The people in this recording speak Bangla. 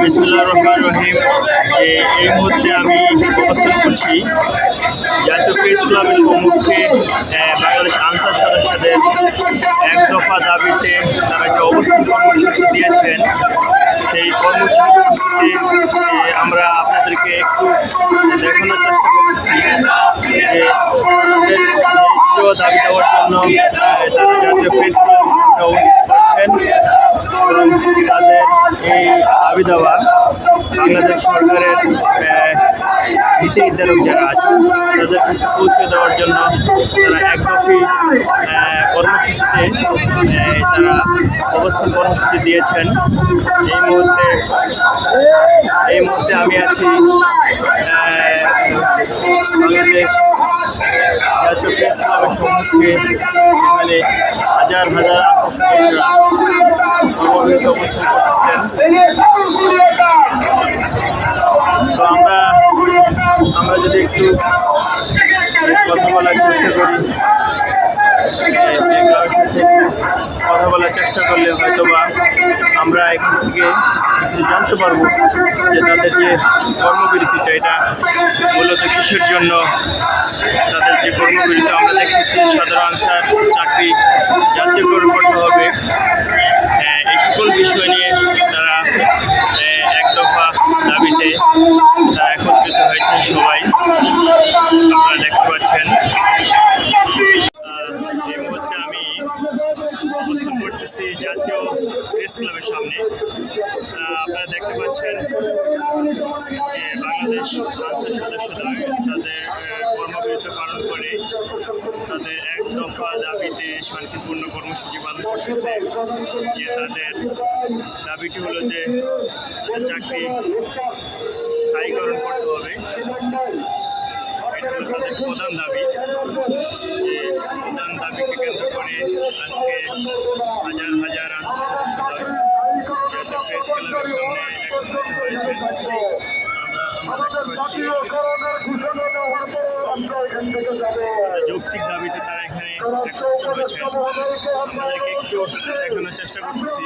বিসমুল্লাহ এই মুহূর্তে আমি অবস্থান করছি জাতীয় প্রেস ক্লাবের সম্মুখে বাংলাদেশ আনসার সদস্যদের এক দফা দাবিতে তারা যে অবস্থান কর্মসূচি দিয়েছেন, সেই কর্মসূচিতে আমরা আপনাদেরকে একটু দেখানোর চেষ্টা করতেছি যে তাদের দাবি দেওয়ার জন্য তারা জাতীয় প্রেস ক্লাবের সামনে অবস্থান করছেন। দাবি দেওয়া বাংলাদেশ সরকারের নীতি নির্ধারক যারা আছে তাদের কাছে পৌঁছে দেওয়ার জন্য তারা একদফি কর্মসূচিতে তারা অবস্থান কর্মসূচি দিয়েছেন। এই মুহূর্তে এই মুহূর্তে আমি আছি বাংলাদেশ জাতীয় প্রেস ক্লাবের সম্মুখে। এখানে হাজার হাজার আত্মসদস্যরা অবস্থান করতেছেন। তো আমরা আমরা যদি একটু কথা বলার চেষ্টা করি কারোর সাথে কথা বলার চেষ্টা করলে হয়তো বা আমরা এখান থেকে জানতে পারব যে তাদের যে কর্মবিরতিটা এটা মূলত কিসের জন্য? তাদের যে কর্মবিরতি আমরা দেখতেছি সাধারণ আনসার চাকরি জাতীয়করণ করতে হবে। আহ, এই সকল বিষয় নিয়ে প্রেস ক্লাবের সামনে আপনারা দেখতে পাচ্ছেন যে বাংলাদেশ আনসার সদস্যরা তাদের কর্মবিরতি পালন করে, তাদের এক দফা দাবিতে শান্তিপূর্ণ কর্মসূচি পালন করতেছে। যে তাদের দাবিটি হলো যে চাকরি স্থায়ীকরণ করতে হবে। এটা তাদের প্রধান দাবি। যে প্রধান দাবিকে কেন্দ্র করে আজকে হাজার হাজার আনসার সদস্যরা জাতীয় প্রেস ক্লাবের আমরা আমরা দেখতে পাচ্ছি যৌক্তিক দাবিতে তারা এখানে একত্রিত হয়েছে। একটু দেখানোর চেষ্টা করতেছি।